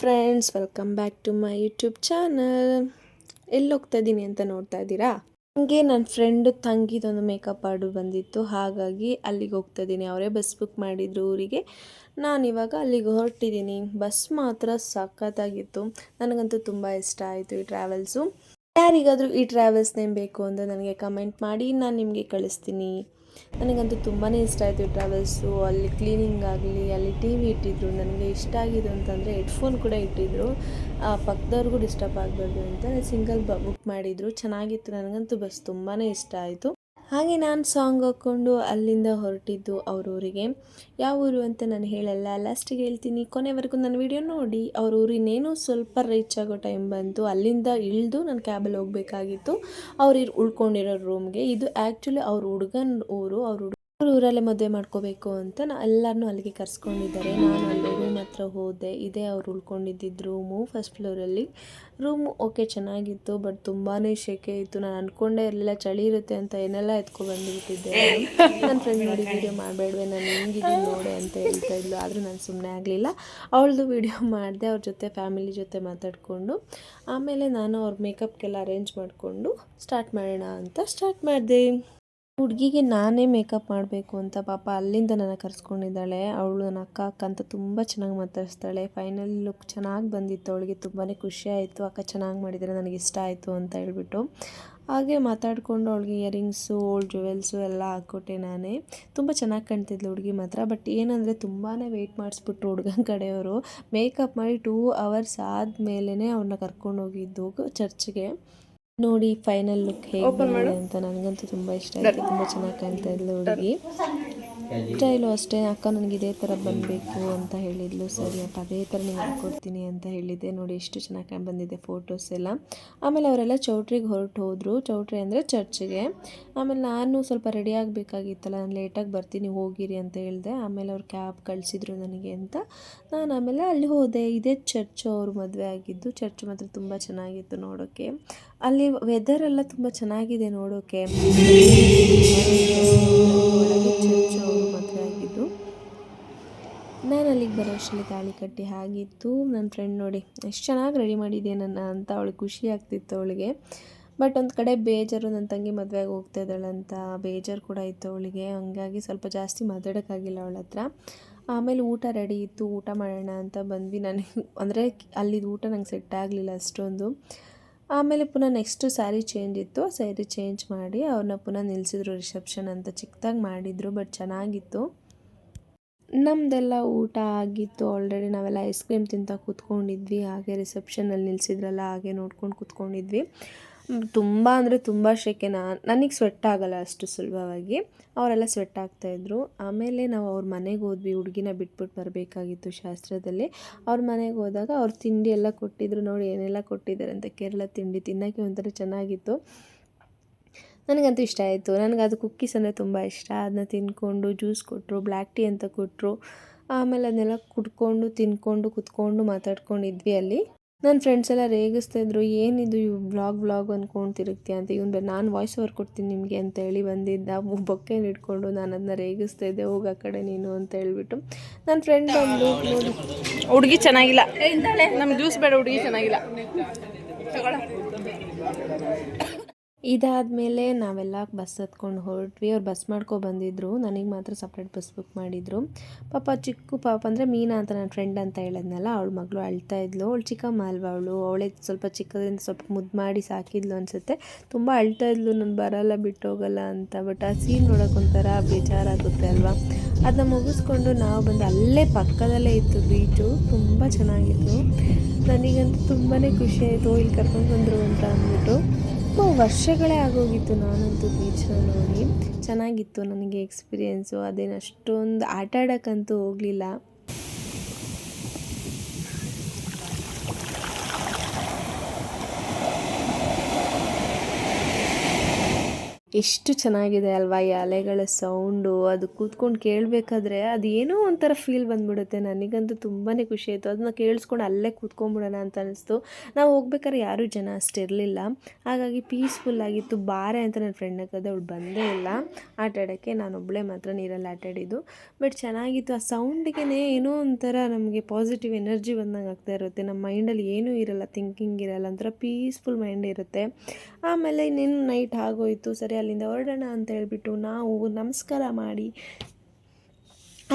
Friends welcome back to my YouTube channel ಎಲ್ಲಿ ಹೋಗ್ತಾ ಇದ್ದೀನಿ ಅಂತ ನೋಡ್ತಾ ಇದ್ದೀರಾ? ನನಗೆ ನನ್ನ ಫ್ರೆಂಡ್ ತಂಗಿದೊಂದು ಮೇಕಪ್ ಆರ್ಡರ್ ಬಂದಿತ್ತು. ಹಾಗಾಗಿ ಅಲ್ಲಿಗೆ ಹೋಗ್ತಾ ಇದ್ದೀನಿ ಅವರೇ ಬಸ್ ಬುಕ್ ಮಾಡಿದ್ರು ಊರಿಗೆ. ನಾನಿವಾಗ ಅಲ್ಲಿಗೆ ಹೊರಟಿದ್ದೀನಿ ಬಸ್ ಮಾತ್ರ ಸಖತ್ತಾಗಿತ್ತು. ನನಗಂತೂ ತುಂಬ ಇಷ್ಟ ಆಯಿತು ಈ ಟ್ರಾವೆಲ್ಸು ಯಾರಿಗಾದರೂ ಈ ಟ್ರಾವೆಲ್ಸ್ ನೇಮ್ ಬೇಕು ಅಂದರೆ ನನಗೆ ಕಮೆಂಟ್ ಮಾಡಿ. ನಾನು ನಿಮಗೆ ಕಳಿಸ್ತೀನಿ. ನನಗಂತೂ ತುಂಬಾ ಇಷ್ಟ ಆಯಿತು ಟ್ರಾವೆಲ್ಸು. ಅಲ್ಲಿ ಕ್ಲೀನಿಂಗ್ ಆಗಲಿ, ಅಲ್ಲಿ ಟಿ ವಿ ಇಟ್ಟಿದ್ರು, ನನಗೆ ಇಷ್ಟ ಆಗಿದೆ ಅಂತಂದರೆ ಹೆಡ್ಫೋನ್ ಕೂಡ ಇಟ್ಟಿದ್ರು. ಪಕ್ಕದವ್ರಿಗೂ ಡಿಸ್ಟರ್ಬ್ ಆಗಬಾರ್ದು ಅಂತ ಸಿಂಗಲ್ ಬುಕ್ ಮಾಡಿದರು. ಚೆನ್ನಾಗಿತ್ತು, ನನಗಂತೂ ಬಸ್ ತುಂಬಾ ಇಷ್ಟ ಆಯಿತು. ಹಾಗೆ ನಾನು ಸಾಂಗ್ ಹಾಕ್ಕೊಂಡು ಅಲ್ಲಿಂದ ಹೊರಟಿದ್ದು ಅವ್ರ ಊರಿಗೆ ಯಾವ ಊರು ಅಂತ ನಾನು ಹೇಳಲ್ಲ ಲಾಸ್ಟಿಗೆ ಹೇಳ್ತೀನಿ, ಕೊನೆವರೆಗೂ ನನ್ನ ವಿಡಿಯೋ ನೋಡಿ. ಅವ್ರ ಊರಿನೇನು ಸ್ವಲ್ಪ ರೀಚ್ ಆಗೋ ಟೈಮ್ ಬಂತು. ಅಲ್ಲಿಂದ ಇಳಿದು ನಾನು ಕ್ಯಾಬಲ್ಲಿ ಹೋಗಬೇಕಾಗಿತ್ತು. ಅವ್ರು ಉಳ್ಕೊಂಡಿರೋ ರೂಮ್ಗೆ ಇದು ಆ್ಯಕ್ಚುಲಿ ಅವ್ರ ಹುಡುಗನ ಊರು, ಅವ್ರ ಅವ್ರ ಊರಲ್ಲೇ ಮದುವೆ ಮಾಡ್ಕೋಬೇಕು ಅಂತ ನಾ ಎಲ್ಲರನ್ನೂ ಅಲ್ಲಿಗೆ ಕರ್ಸ್ಕೊಂಡಿದ್ದಾರೆ. ನಾನು ಅಲ್ಲಿ ರೂಮ್ ಹತ್ರ ಹೋದೆ. ಇದೇ ಅವ್ರು ಉಳ್ಕೊಂಡಿದ್ದಿದ್ದು ರೂಮು ಫಸ್ಟ್ ಫ್ಲೋರಲ್ಲಿ ರೂಮು ಓಕೆ ಚೆನ್ನಾಗಿತ್ತು ಬಟ್ ತುಂಬಾ ಶೆಕೆ ಇತ್ತು. ನಾನು ಅಂದ್ಕೊಂಡೇ ಇರಲಿಲ್ಲ, ಚಳಿ ಇರುತ್ತೆ ಅಂತ ಏನೆಲ್ಲ ಎತ್ಕೊಬಂದುಬಿಟ್ಟಿದ್ದೆ ನನ್ನ ಫ್ರೆಂಡ್ ನೋಡಿ ವೀಡಿಯೋ ಮಾಡಬೇಡ್ವೆ, ನಾನು ಹೆಂಗಿದ್ದೀನಿ ನೋಡೆ ಅಂತ ಹೇಳ್ತಾ ಇದ್ಲು. ಆದರೂ ನಾನು ಸುಮ್ಮನೆ ಆಗಲಿಲ್ಲ. ಅವಳದು ವೀಡಿಯೋ ಮಾಡಿದೆ, ಅವ್ರ ಜೊತೆ ಫ್ಯಾಮಿಲಿ ಜೊತೆ ಮಾತಾಡಿಕೊಂಡು. ಆಮೇಲೆ ನಾನು ಅವ್ರ ಮೇಕಪ್ಗೆಲ್ಲ ಅರೇಂಜ್ ಮಾಡಿಕೊಂಡು ಸ್ಟಾರ್ಟ್ ಮಾಡೋಣ ಅಂತ ಸ್ಟಾರ್ಟ್ ಮಾಡಿದೆ. ಹುಡುಗಿಗೆ ನಾನೇ ಮೇಕಪ್ ಮಾಡಬೇಕು ಅಂತ ಪಾಪ ಅಲ್ಲಿಂದ ನನ್ನ ಕರೆಸ್ಕೊಂಡಿದ್ದಾಳೆ. ಅವಳು ನನ್ನ ಅಕ್ಕ ಅಕ್ಕ ಅಂತ ತುಂಬ ಚೆನ್ನಾಗಿ ಮಾತಾಡಿಸ್ತಾಳೆ. ಫೈನಲ್ ಲುಕ್ ಚೆನ್ನಾಗಿ ಬಂದಿತ್ತು ಅವಳಿಗೆ ತುಂಬಾ ಖುಷಿ ಆಯಿತು. ಅಕ್ಕ ಚೆನ್ನಾಗಿ ಮಾಡಿದರೆ, ನನಗೆ ಇಷ್ಟ ಆಯಿತು ಅಂತ ಹೇಳ್ಬಿಟ್ಟು. ಹಾಗೆ ಮಾತಾಡಿಕೊಂಡು ಅವಳಿಗೆ ಇಯರಿಂಗ್ಸು ಓಲ್ಡ್ ಜುವೆಲ್ಸು ಎಲ್ಲ ಹಾಕ್ಕೊಟ್ಟೆ ನಾನೇ. ತುಂಬ ಚೆನ್ನಾಗಿ ಕಾಣ್ತಿದ್ಲು ಹುಡುಗಿ ಮಾತ್ರ. ಬಟ್ ಏನಂದರೆ ತುಂಬಾ ವೆಯ್ಟ್ ಮಾಡಿಸ್ಬಿಟ್ರು ಹುಡುಗನ ಕಡೆಯವರು. ಮೇಕಪ್ ಮಾಡಿ ಟೂ ಅವರ್ಸ್ ಆದಮೇಲೆ ಅವ್ರನ್ನ ಕರ್ಕೊಂಡು ಹೋಗಿದ್ದು ಚರ್ಚ್ಗೆ ನೋಡಿ ಫೈನಲ್ ಲುಕ್ ಹೇಗೆ ಅಂತ ನನಗಂತೂ ತುಂಬಾ ಇಷ್ಟ ಆಯಿತು. ತುಂಬಾ ಚೆನ್ನಾಗಿ ಕಾಣ್ತಾ ಇದ್ಲು ಹುಡುಗಿ. ಸ್ಟೈಲು ಅಷ್ಟೇ. ಅಕ್ಕ ನನಗೆ ಇದೇ ಥರ ಬಂದಬೇಕು ಅಂತ ಹೇಳಿದ್ಲು. ಸರಿ ಅಪ್ಪ ಅದೇ ಥರ ನೀವು ಹಾಕ್ಕೊಡ್ತೀನಿ ಅಂತ ಹೇಳಿದ್ದೆ. ನೋಡಿ ಎಷ್ಟು ಚೆನ್ನಾಗಿ ಬಂದಿದೆ ಫೋಟೋಸ್ ಎಲ್ಲ. ಆಮೇಲೆ ಅವರೆಲ್ಲ ಚೌಟ್ರಿಗೆ ಹೊರಟು ಹೋದರು. ಚೌಟ್ರಿ ಅಂದರೆ ಚರ್ಚ್ಗೆ. ಆಮೇಲೆ ನಾನು ಸ್ವಲ್ಪ ರೆಡಿ ಆಗಬೇಕಾಗಿತ್ತಲ್ಲ ನಾನು ಲೇಟಾಗಿ ಬರ್ತೀನಿ ಹೋಗಿರಿ ಅಂತ ಹೇಳಿದೆ. ಆಮೇಲೆ ಅವ್ರು ಕ್ಯಾಬ್ ಕಳಿಸಿದ್ರು ನನಗೆ ಅಂತ. ನಾನು ಆಮೇಲೆ ಅಲ್ಲಿ ಹೋದೆ. ಇದೇ ಚರ್ಚು ಅವರು ಮದುವೆ ಆಗಿದ್ದು. ಚರ್ಚ್ ಮಾತ್ರ ತುಂಬ ಚೆನ್ನಾಗಿತ್ತು ನೋಡೋಕ್ಕೆ ಅಲ್ಲಿ ವೆದರ್ ಎಲ್ಲ ತುಂಬ ಚೆನ್ನಾಗಿದೆ ನೋಡೋಕ್ಕೆ ಚರ್ಚ್ ನಾನು ಅಲ್ಲಿಗೆ ಬರೋ ಅಷ್ಟರಲ್ಲಿ ತಾಳಿ ಕಟ್ಟಿ ಆಗಿತ್ತು. ನನ್ನ ಫ್ರೆಂಡ್ ನೋಡಿ, ಎಷ್ಟು ಚೆನ್ನಾಗಿ ರೆಡಿ ಮಾಡಿದೆ ನನ್ನ? ಅಂತ ಅವಳಿಗೆ ಖುಷಿ ಆಗ್ತಿತ್ತು ಅವಳಿಗೆ. ಬಟ್ ಒಂದು ಕಡೆ ಬೇಜಾರು, ನನ್ನ ತಂಗಿ ಮದುವೆಗೆ ಹೋಗ್ತಾ ಇದ್ದಾಳಂತ ಬೇಜಾರು ಕೂಡ ಇತ್ತು ಅವಳಿಗೆ. ಹಂಗಾಗಿ ಸ್ವಲ್ಪ ಜಾಸ್ತಿ ಮಾತಾಡೋಕ್ಕಾಗಿಲ್ಲ ಅವಳ ಹತ್ರ. ಆಮೇಲೆ ಊಟ ರೆಡಿ ಇತ್ತು, ಊಟ ಮಾಡೋಣ ಅಂತ ಬಂದ್ವಿ. ನನಗೆ ಅಂದರೆ ಅಲ್ಲಿದ್ದು ಊಟ ನಂಗೆ ಸೆಟ್ ಆಗಲಿಲ್ಲ ಅಷ್ಟೊಂದು. ಆಮೇಲೆ ಪುನಃ ನೆಕ್ಸ್ಟು ಸ್ಯಾರಿ ಚೇಂಜ್ ಇತ್ತು. ಸ್ಯಾರಿ ಚೇಂಜ್ ಮಾಡಿ ಅವ್ರನ್ನ ಪುನಃ ನಿಲ್ಲಿಸಿದ್ರು ರಿಸೆಪ್ಷನ್ ಅಂತ. ಚಿಕ್ಕದಾಗಿ ಮಾಡಿದರು ಬಟ್ ಚೆನ್ನಾಗಿತ್ತು. ನಮ್ಮದೆಲ್ಲ ಊಟ ಆಗಿತ್ತು ಆಲ್ರೆಡಿ ನಾವೆಲ್ಲ ಐಸ್ ಕ್ರೀಮ್ ತಿಂತ ಕೂತ್ಕೊಂಡಿದ್ವಿ, ಹಾಗೆ ರಿಸೆಪ್ಷನಲ್ಲಿ ನಿಲ್ಲಿಸಿದ್ರಲ್ಲ ಹಾಗೆ ನೋಡ್ಕೊಂಡು ಕೂತ್ಕೊಂಡಿದ್ವಿ. ತುಂಬ ಅಂದರೆ ತುಂಬ ಶೆಕೆ. ನಾನು ನನಗೆ ಸ್ವೆಟ್ ಆಗಲ್ಲ ಅಷ್ಟು ಸುಲಭವಾಗಿ. ಅವರೆಲ್ಲ ಸ್ವೆಟ್ ಆಗ್ತಾಯಿದ್ರು ಆಮೇಲೆ ನಾವು ಅವ್ರ ಮನೆಗೆ ಹೋದ್ವಿ, ಹುಡುಗಿನ ಬಿಟ್ಬಿಟ್ಟು ಬರಬೇಕಾಗಿತ್ತು ಶಾಸ್ತ್ರದಲ್ಲಿ. ಅವ್ರ ಮನೆಗೆ ಹೋದಾಗ ಅವ್ರು ತಿಂಡಿ ಎಲ್ಲ ಕೊಟ್ಟಿದ್ರು, ನೋಡಿ ಏನೆಲ್ಲ ಕೊಟ್ಟಿದ್ದಾರೆ ಅಂತ ಕೇರಳ ತಿಂಡಿ ತಿನ್ನೋಕ್ಕೆ ಒಂಥರ ಚೆನ್ನಾಗಿತ್ತು. ನನಗಂತೂ ಇಷ್ಟ ಆಯಿತು. ನನಗೆ ಅದು ಕುಕ್ಕೀಸ್ ಅಂದರೆ ತುಂಬ ಇಷ್ಟ. ಅದನ್ನ ತಿನ್ಕೊಂಡು ಜ್ಯೂಸ್ ಕೊಟ್ಟರು ಬ್ಲ್ಯಾಕ್ ಟೀ ಅಂತ ಕೊಟ್ಟರು ಆಮೇಲೆ ಅದನ್ನೆಲ್ಲ ಕುಡ್ಕೊಂಡು, ತಿನ್ಕೊಂಡು, ಕುತ್ಕೊಂಡು ಮಾತಾಡ್ಕೊಂಡಿದ್ವಿ ಅಲ್ಲಿ. ನನ್ನ ಫ್ರೆಂಡ್ಸ್ ಎಲ್ಲ ರೇಗಿಸ್ತಾ ಇದ್ರು ಏನಿದು ಇವು ಬ್ಲಾಗ್ ಬ್ಲಾಗ್ ಅಂದ್ಕೊಂಡು ತಿರುಗ್ತೀಯ ಅಂತ? ಇವನು ನಾನು ವಾಯ್ಸ್ ಓವರ್ ಕೊಡ್ತೀನಿ ನಿಮಗೆ ಅಂತ ಹೇಳಿ ಬಂದಿದ್ದ. ಬೊಕ್ಕೆ ಇಟ್ಕೊಂಡು ನಾನು ಅದನ್ನ ರೇಗಿಸ್ತಾ ಇದ್ದೆ, ಹೋಗಿ ಕಡೆ ನೀನು ಅಂತ ಹೇಳ್ಬಿಟ್ಟು. ನನ್ನ ಫ್ರೆಂಡ್ ಬಂದು ಹುಡುಗಿ ಚೆನ್ನಾಗಿಲ್ಲ. ನಮ್ಗೆ ಜ್ಯೂಸ್ ಬೇಡ, ಹುಡುಗಿ ಚೆನ್ನಾಗಿಲ್ಲ. ಇದಾದಮೇಲೆ ನಾವೆಲ್ಲ ಬಸ್ ಹತ್ಕೊಂಡು ಹೊರಟ್ವಿ. ಅವ್ರು ಬಸ್ ಮಾಡ್ಕೊ ಬಂದಿದ್ರು. ನನಗೆ ಮಾತ್ರ ಸಪ್ರೇಟ್ ಬಸ್ ಬುಕ್ ಮಾಡಿದರು. ಪಾಪ ಚಿಕ್ಕ ಪಾಪ ಅಂದರೆ ಮೀನಾ ಅಂತ ನನ್ನ ಫ್ರೆಂಡ್ ಅಂತ ಹೇಳಿದ್ನಲ್ಲ, ಅವಳ ಮಗಳು ಅಳ್ತಾ ಇದ್ಲು. ಅವಳು ಚಿಕ್ಕಮ್ಮ ಅಲ್ವಾ ಅವಳು? ಅವಳೇ ಸ್ವಲ್ಪ ಚಿಕ್ಕದ್ರಿಂದ ಸ್ವಲ್ಪ ಮುದ್ದು ಮಾಡಿ ಸಾಕಿದ್ಲು ಅನಿಸುತ್ತೆ. ತುಂಬ ಅಳ್ತಾ ಇದ್ಲು. ನಾನು ಬರಲ್ಲ, ಬಿಟ್ಟೋಗಲ್ಲ ಅಂತ. ಬಟ್ ಆ ಸೀನ್ ನೋಡೋಕೆ ಒಂಥರ ಬೇಜಾರಾಗುತ್ತೆ ಅಲ್ವಾ? ಅದನ್ನ ಮುಗಿಸ್ಕೊಂಡು ನಾವು ಬಂದು ಅಲ್ಲೇ ಪಕ್ಕದಲ್ಲೇ ಇತ್ತು ಬೀಚು ತುಂಬ ಚೆನ್ನಾಗಿತ್ತು. ನನಗಂತೂ ತುಂಬಾ ಖುಷಿ ಆಯಿತು. ಇಲ್ಲಿ ಕರ್ಕೊಂಡು ಬಂದರು ಅಂತ ಅಂದ್ಬಿಟ್ಟು. ತುಂಬ ವರ್ಷಗಳೇ ಆಗೋಗಿತ್ತು ನಾನಂತೂ ಬೀಚ್ನ ನೋಡಿ. ಚೆನ್ನಾಗಿತ್ತು ನನಗೆ ಎಕ್ಸ್ಪೀರಿಯೆನ್ಸು ಅದೇನು ಅಷ್ಟೊಂದು ಆಟ ಆಡೋಕ್ಕಂತೂ ಹೋಗಲಿಲ್ಲ. ಎಷ್ಟು ಚೆನ್ನಾಗಿದೆ ಅಲ್ವಾ ಈ ಅಲೆಗಳ ಸೌಂಡು. ಅದು ಕೂತ್ಕೊಂಡು ಕೇಳಬೇಕಾದ್ರೆ ಅದು ಏನೋ ಒಂಥರ ಫೀಲ್ ಬಂದ್ಬಿಡುತ್ತೆ. ನನಗಂತೂ ತುಂಬಾ ಖುಷಿ ಆಯಿತು. ಅದನ್ನ ಕೇಳಿಸ್ಕೊಂಡು ಅಲ್ಲೇ ಕೂತ್ಕೊಂಡ್ಬಿಡೋಣ ಅಂತ ಅನಿಸ್ತು. ನಾವು ಹೋಗ್ಬೇಕಾದ್ರೆ ಯಾರೂ ಜನ ಅಷ್ಟಿರಲಿಲ್ಲ ಹಾಗಾಗಿ ಪೀಸ್ಫುಲ್ ಆಗಿತ್ತು. ಬಾರೆ ಅಂತ ನನ್ನ ಫ್ರೆಂಡ್ನ ಕರೆದು, ಅವಳು ಬಂದೇ ಇಲ್ಲ. ಆಟ ಆಡೋಕ್ಕೆ ನಾನೊಬ್ಬಳೇ ಮಾತ್ರ ನೀರಲ್ಲಿ ಆಟ ಆಡಿದ್ದು ಬಟ್ ಚೆನ್ನಾಗಿತ್ತು. ಆ ಸೌಂಡಿಗೆ ಏನೋ ಒಂಥರ ನಮಗೆ ಪಾಸಿಟಿವ್ ಎನರ್ಜಿ ಬಂದಂಗೆ ಆಗ್ತಾ ಇರುತ್ತೆ. ನಮ್ಮ ಮೈಂಡಲ್ಲಿ ಏನೂ ಇರಲ್ಲ ಥಿಂಕಿಂಗ್ ಇರಲ್ಲ, ಒಂಥರ ಪೀಸ್ಫುಲ್ ಮೈಂಡ್ ಇರುತ್ತೆ. ಆಮೇಲೆ ಇನ್ನೇನು ನೈಟ್ ಆಗೋಯ್ತು. ಸರಿ ಅಲ್ಲಿಂದ ಹೊರಡೋಣ ಅಂತ ಹೇಳ್ಬಿಟ್ಟು ನಾವು ನಮಸ್ಕಾರ ಮಾಡಿ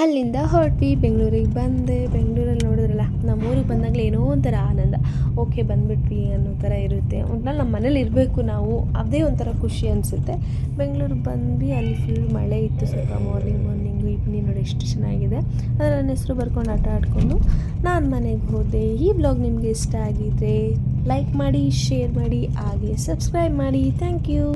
ಅಲ್ಲಿಂದ ಹೊರಟ್ವಿ. ಬೆಂಗಳೂರಿಗೆ ಬಂದೆ. ಬೆಂಗಳೂರಲ್ಲಿ ನೋಡಿದ್ರಲ್ಲ, ನಮ್ಮ ಊರಿಗೆ ಬಂದಾಗಲೇ ಏನೋ ಒಂಥರ ಆನಂದ. ಓಕೆ, ಬಂದ್ಬಿಟ್ವಿ ಅನ್ನೋ ಥರ ಇರುತ್ತೆ. ಒಟ್ನಲ್ಲಿ ನಮ್ಮ ಮನೇಲಿ ಇರಬೇಕು ನಾವು. ಅದೇ ಒಂಥರ ಖುಷಿ ಅನಿಸುತ್ತೆ. ಬೆಂಗಳೂರಿಗೆ ಬಂದ್ವಿ. ಅಲ್ಲಿ ಫುಲ್ ಮಳೆ ಇತ್ತು ಸ್ವಲ್ಪ ಮಾರ್ನಿಂಗ್ ಮಾರ್ನಿಂಗು ಈವ್ನಿಂಗ್ ನೋಡಿ ಎಷ್ಟು ಚೆನ್ನಾಗಿದೆ. ಅದರ ನನ್ನ ಹೆಸರು ಬರ್ಕೊಂಡು ಆಟ ಆಡಿಕೊಂಡು ನಾನು ಮನೆಗೆ ಹೋದೆ. ಈ ಬ್ಲಾಗ್ ನಿಮಗೆ ಇಷ್ಟ ಆಗಿದ್ರೆ ಲೈಕ್ ಮಾಡಿ ಶೇರ್ ಮಾಡಿ, ಹಾಗೆ ಸಬ್ಸ್ಕ್ರೈಬ್ ಮಾಡಿ. Thank you